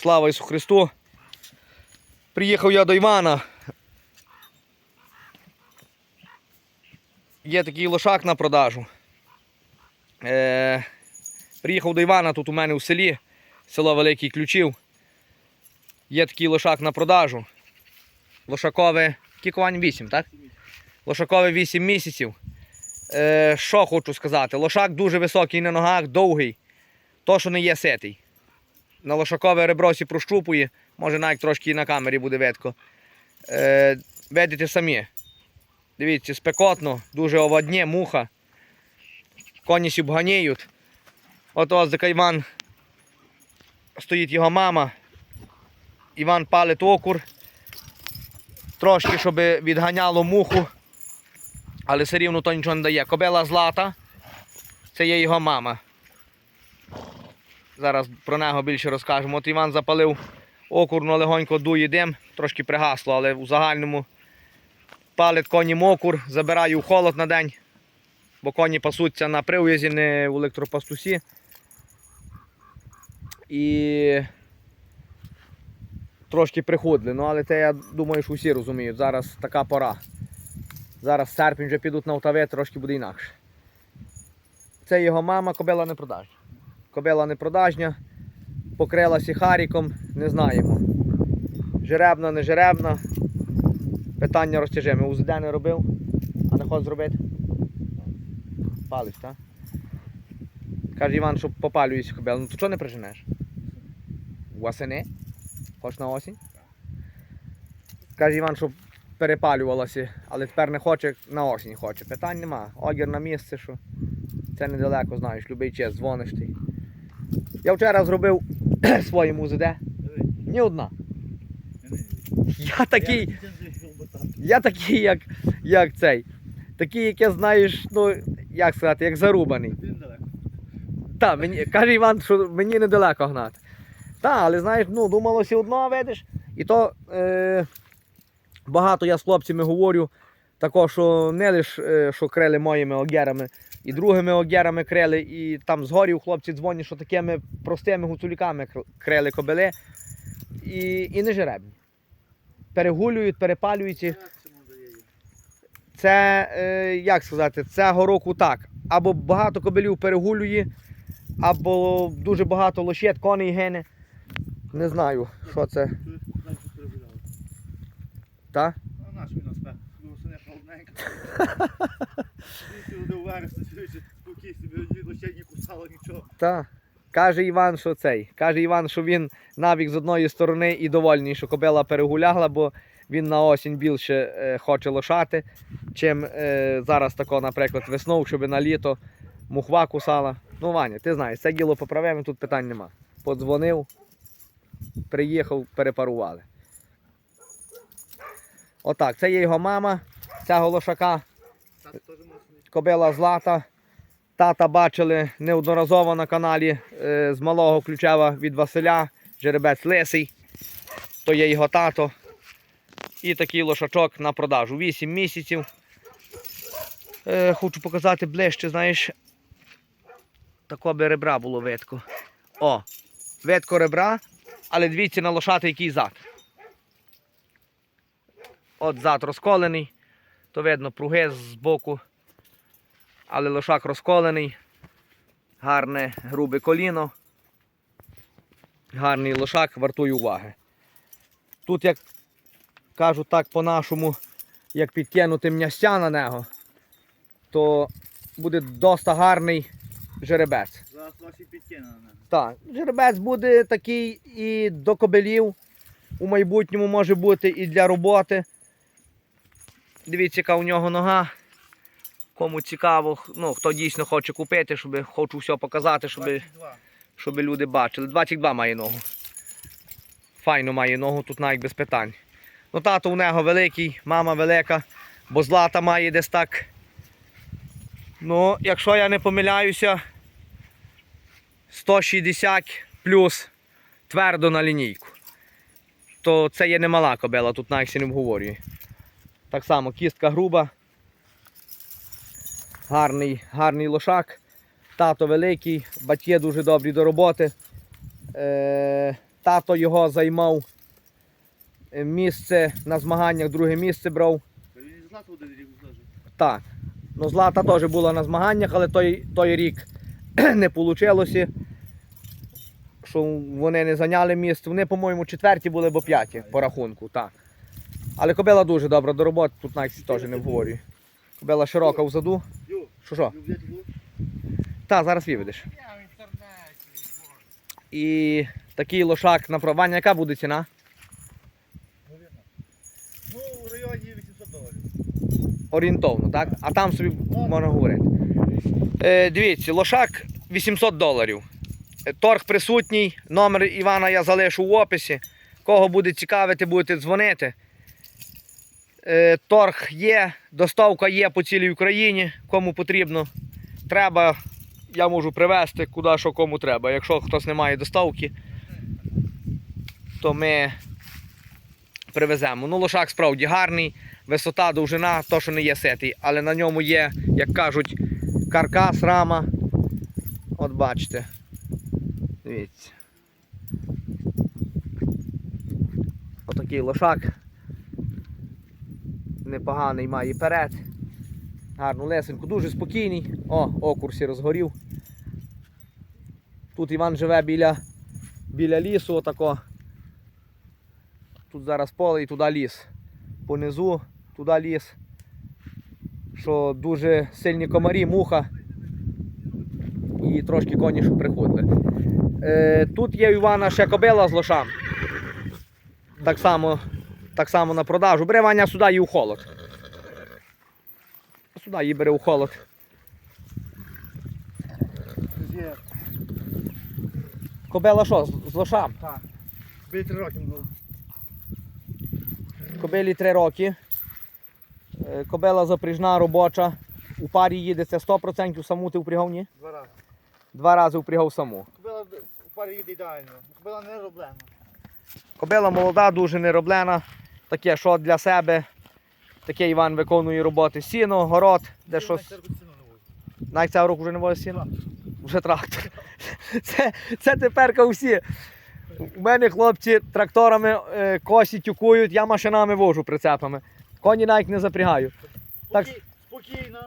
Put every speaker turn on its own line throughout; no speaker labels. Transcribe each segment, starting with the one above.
Слава Ісу Христу. Приїхав я до Івана. Є такий лошак на продажу. Е, приїхав до Івана тут у мене у селі, село Великий Ключів. Є такий лошак на продажу. Лошакове кікувань 8, так? Лошакове 8 місяців. Е, що хочу сказати? Лошак дуже високий на ногах, довгий. То, що не є ситий. На лошакове ребросі прощупує, може навіть трошки і на камері буде видко. Е, видите самі. Дивіться, спекотно, дуже оводнє, муха. Коні сібганіють. От ось за Іван стоїть його мама. Іван палить окур. Трошки, щоб відганяло муху. Але все рівно то нічого не дає. Кобила злата. Це є його мама. Зараз про нього більше розкажемо. От Іван запалив окурно, легонько дує дим, трошки пригасло, але у загальному палить коні окур, забирає у холод на день, бо коні пасуться на прив'язі, не в електропастусі. І трошки приходили. Ну, але це я думаю, що всі розуміють. Зараз така пора. Зараз в серпень вже підуть на утаве, трошки буде інакше. Це його мама, кобила не продажна. Кобила не продажня, покрилася харіком, не знаємо. Жеребна, не жеребна. Питання розтяжиме. УЗД не робив, а не хочеш зробити? Палиш, так? Каже Іван, що попалюється кобила. Ну то чого не приженеш? Восени? Хоч на осінь? Каже Іван, що перепалювалася, але тепер не хоче, на осінь хоче. Питань нема. Огір на місце, що це недалеко, знаєш, любий час, дзвониш ти. Я вчора зробив своїм УЗД. Ні одна. Я такий, я такий, як, як цей. Такий, як я знаєш, ну, як сказати, як зарубаний. Так, мені, каже Іван, що мені недалеко гнати. Так, але знаєш, ну, думалося одно, видиш. І то е, багато я з хлопцями говорю, також, що не лише що крили моїми огерами, і другими огерами крили, і там згорів хлопці дзвонять, що такими простими гуцуліками кр- крили кобили. І, і не жеребні. Перегулюють, перепалюють. Це, е, як сказати, цього року так. Або багато кобилів перегулює, або дуже багато лощет, коней гине. Не знаю, що це. Та? Та. Каже Іван, що цей. Каже Іван, що він навік з одної сторони і довольний, що кобила перегуляла, бо він на осінь більше е, хоче лошати, чим е, зараз тако, наприклад, весною, щоб на літо мухва кусала. Ну, Ваня, ти знаєш, це діло поправимо, тут питань нема. Подзвонив, приїхав, перепарували. Отак, це є його мама, цього лошака
Так теж можна.
кобила злата. Тата бачили неодноразово на каналі е, з малого ключева від Василя, жеребець лисий. То є його тато. І такий лошачок на продажу. 8 місяців. Е, хочу показати ближче, знаєш. Тако би ребра було видко. О, видко ребра, але дивіться на лошати, який зад. От зад розколений, то видно пруги з боку але лошак розколений, гарне грубе коліно. Гарний лошак, вартує уваги. Тут, як кажуть так по-нашому, як підкинути м'ястя на нього, то буде доста гарний жеребець.
Зараз ваші підкине на мене.
Так, жеребець буде такий і до кобелів. У майбутньому може бути і для роботи. Дивіться, яка у нього нога. Кому цікаво, ну, хто дійсно хоче купити, щоб хочу все показати, щоб,
22.
щоб люди бачили. 22 має ногу. Файно має ногу, тут навіть без питань. Ну, тато у нього великий, мама велика, бо злата має десь так. Ну, якщо я не помиляюся, 160 плюс твердо на лінійку. То це є немала кобила, тут навіть не обговорює. Так само кістка груба. Гарний, гарний лошак. Тато великий, батьки дуже добрі до роботи. Е, Тато його займав е, місце на змаганнях, друге місце брав.
Він один рік.
Так. Ну, Злата теж була на змаганнях, але той, той рік не вийшло. Що вони не зайняли місце. Вони, по-моєму, четверті були або п'яті по рахунку. Так. Але кобила дуже добра до роботи, тут навіть теж не обговорюю. Кобила широка взаду. Що що? Так, зараз виведеш. І такий лошак на Ваня, яка буде ціна?
Ну, в районі 800 доларів.
Орієнтовно, так? А там собі можна говорити. Е, дивіться, лошак 800 доларів. Е, Торг присутній. Номер Івана я залишу в описі. Кого буде цікавити, будете дзвонити. Е, торг є, доставка є по цілій Україні. Кому потрібно. Треба, я можу привезти куди що кому треба. Якщо хтось не має доставки, то ми привеземо. Ну, лошак справді гарний, висота, довжина, то, що не є ситий, але на ньому є, як кажуть, каркас, рама. От бачите. Дивіться. Отакий лошак. Непоганий має перед. Гарну лесеньку, дуже спокійний. О, окурсі розгорів. Тут Іван живе біля, біля лісу, отако. Тут зараз поле і туди ліс. Понизу, туди ліс. Що дуже сильні комарі, муха. І трошки коні, що приходили. Е, тут є у Івана ще кобила з лошам. Так само, так само на продажу. Бере Ваня сюди її у холод. Сюди її бере у холод. Кобила що, з- лошам?
Так. Біля три роки було.
Кобилі 3 роки. Кобила запряжна, робоча. У парі їде це 100% саму ти впрягав, ні?
Два рази.
Два рази впрягав саму.
Кобила в парі їде ідеально. Кобила не роблена.
Кобила молода, дуже нероблена. Таке, що для себе. Таке Іван виконує роботи. Сіно, город, де щось. Навіть цього року вже не возить сіно. Вже трактор. Це, це тепер усі. У мене хлопці тракторами е, косі тюкують, я машинами вожу прицепами. Коні навіть не запрягаю. Так.
Спокійно.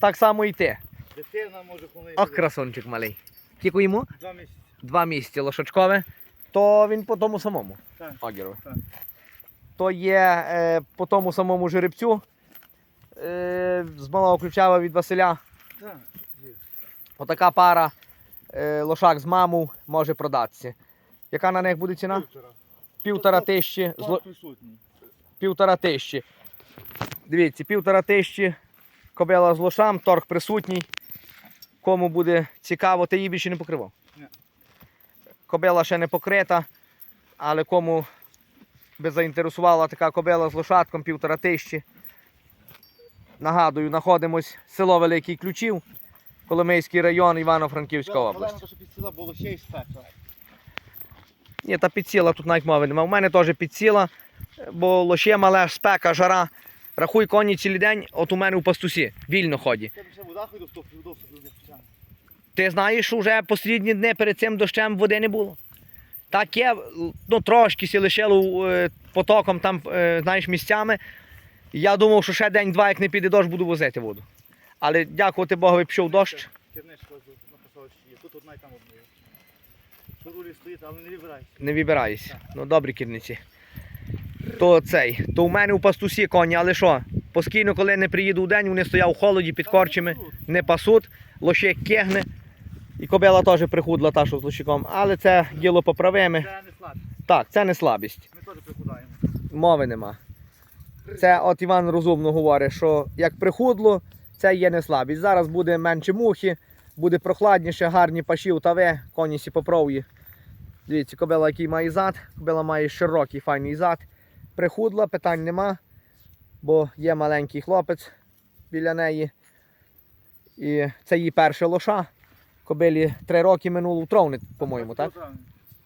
Так само і ти.
Дитина може коли.
Ох, красунчик малий. Кілько йому?
Два місяці.
Два місяці лошачкове, то він по тому самому.
Так.
Огірове.
Так.
То є е, по тому самому жеребцю. Е, з малого ключава від Василя.
Так. Є.
Отака пара е, лошак з маму може продатися. Яка на них буде ціна?
Півтора.
Півтора тисячі. З, ло-
Пан присутній.
півтора тисячі. Дивіться, півтора тисячі. Кобила з лошам, торг присутній. Кому буде цікаво, ти її більше не покривав. Кобила ще не покрита, але кому би заінтересувала така кобила з лошадком півтора тисячі. Нагадую, знаходимось село Великий Ключів, Коломийський район, Івано-Франківська область. Ні, та підсіла, тут навіть мови немає. У мене теж підсіла, бо лоще мале, спека, жара. Рахуй коні цілий день, от у мене у пастусі, вільно ході. Ти знаєш, що вже послідні дні перед цим дощем води не було. Так є, ну трошки сі лишило е, потоком там, е, знаєш, місцями. Я думав, що ще день-два, як не піде дощ, буду возити воду. Але дякувати Богові, пішов дощ.
Тут одна і там одна стоїть, але не вибирайся.
Не вибираюся. Ну, добрі керівниці. То цей, то у мене у пастусі коні, але що? Постійно, коли не приїду в день, вони стоять у холоді під корчами, не пасуть, лоще кегне. І кобила теж прихудла та, що з лощиком. Але це діло поправиме.
Це не слабше.
Так, це не слабість.
Ми теж прикудаємо.
Мови нема. Це от Іван розумно говорить, що як прихудло, це є не слабість. Зараз буде менше мухи, буде прохладніше, гарні паші тави, коні сі поправ'ї. Дивіться, кобила, який має зад, кобила має широкий, файний зад. Прихудла, питань нема, бо є маленький хлопець біля неї. І це її перша лоша. Кобилі три роки минуло в травні, по-моєму, так?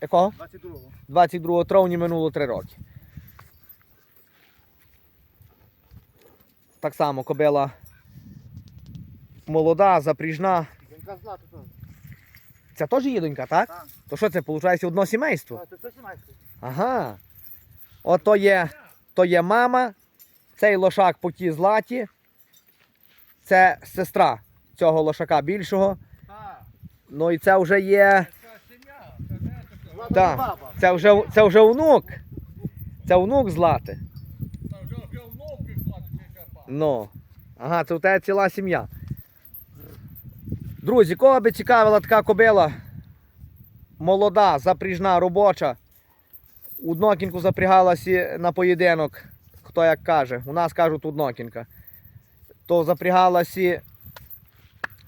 Якого?
22-го.
22 травня минуло 3 роки. Так само кобила молода, запріжна.
Жінка злата теж.
Це теж є донька, так?
Так.
То що це, виходить, одно сімейство?
Ти точно маєш?
Ага. Ото є, то є мама, цей лошак по тій златі. Це сестра цього лошака більшого.
Так,
Ну і це вже є.
це це
Так. Це вже, це вже внук. Це внук злати.
Та вже платить.
Ну. Ага, це у тебе ціла сім'я. Друзі, кого би цікавила така кобила? Молода, запріжна, робоча. Уднокінку запрягалася на поєдинок. Хто як каже. У нас кажуть уднокінка. То запрягалася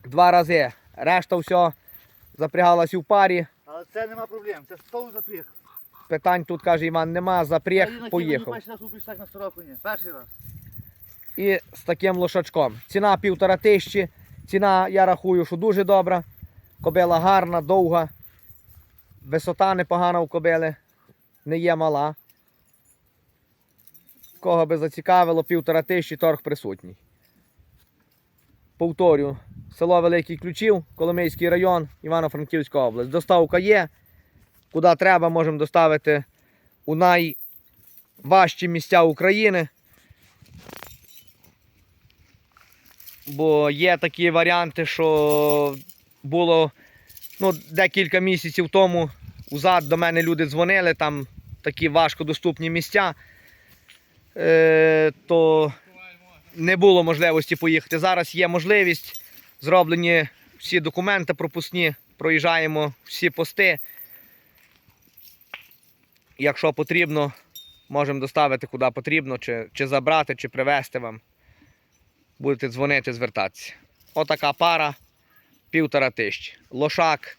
два рази. Решта все запрягалася в парі.
Але це нема проблем, це стол запріг.
Питань тут каже Іван нема, запряг, поїхав.
Перший раз так на Сорокуні. Перший раз.
і з таким лошачком. Ціна півтора тисячі. Ціна, я рахую, що дуже добра. Кобила гарна, довга. Висота непогана у кобили. Не є мала. Кого би зацікавило, півтора тисячі торг присутній. Повторю, село Великий Ключів, Коломийський район, Івано-Франківська область. Доставка є. Куди треба, можемо доставити у найважчі місця України. Бо є такі варіанти, що було ну, декілька місяців тому узад до мене люди дзвонили, там такі важкодоступні місця, е, то не було можливості поїхати. Зараз є можливість, зроблені всі документи пропускні, проїжджаємо всі пости. Якщо потрібно, можемо доставити куди потрібно, чи, чи забрати, чи привезти вам будете дзвонити, звертатися. Отака пара, півтора тисячі. Лошак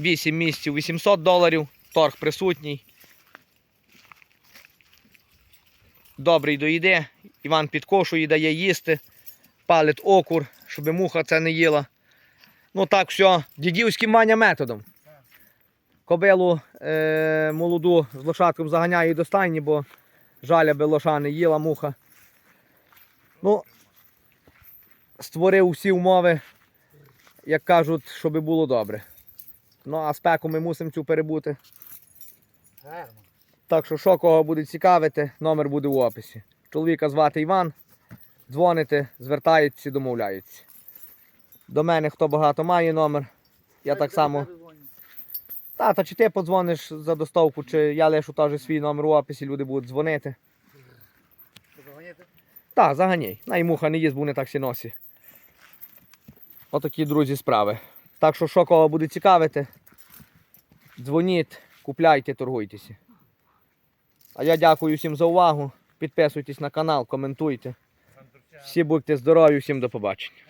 8 місяців 800 доларів, торг присутній. Добрий до їди. Іван підкошує, дає їсти, палить окур, щоб муха це не їла. Ну так, все, дідівським маня методом. Кобилу е, молоду з лошадком заганяю до стайні, бо жаль, аби лоша не їла муха. Ну, створив всі умови, як кажуть, щоб було добре. Ну, а спеку ми мусимо цю перебути. Так що, що кого буде цікавити, номер буде в описі. Чоловіка звати Іван. Дзвоните, звертаються, домовляються. До мене хто багато має номер. Я так само. Тата, чи ти подзвониш за доставку, чи я лишу теж свій номер у описі, люди будуть дзвонити.
Позвоните?
Так, заганяй. Най муха не їсть, бо вони так сі носі. Отакі, друзі, справи. Так що, що кого буде цікавити, дзвоніть, купляйте, торгуйтеся. А я дякую всім за увагу. Підписуйтесь на канал, коментуйте. Всі будьте здорові, всім до побачення.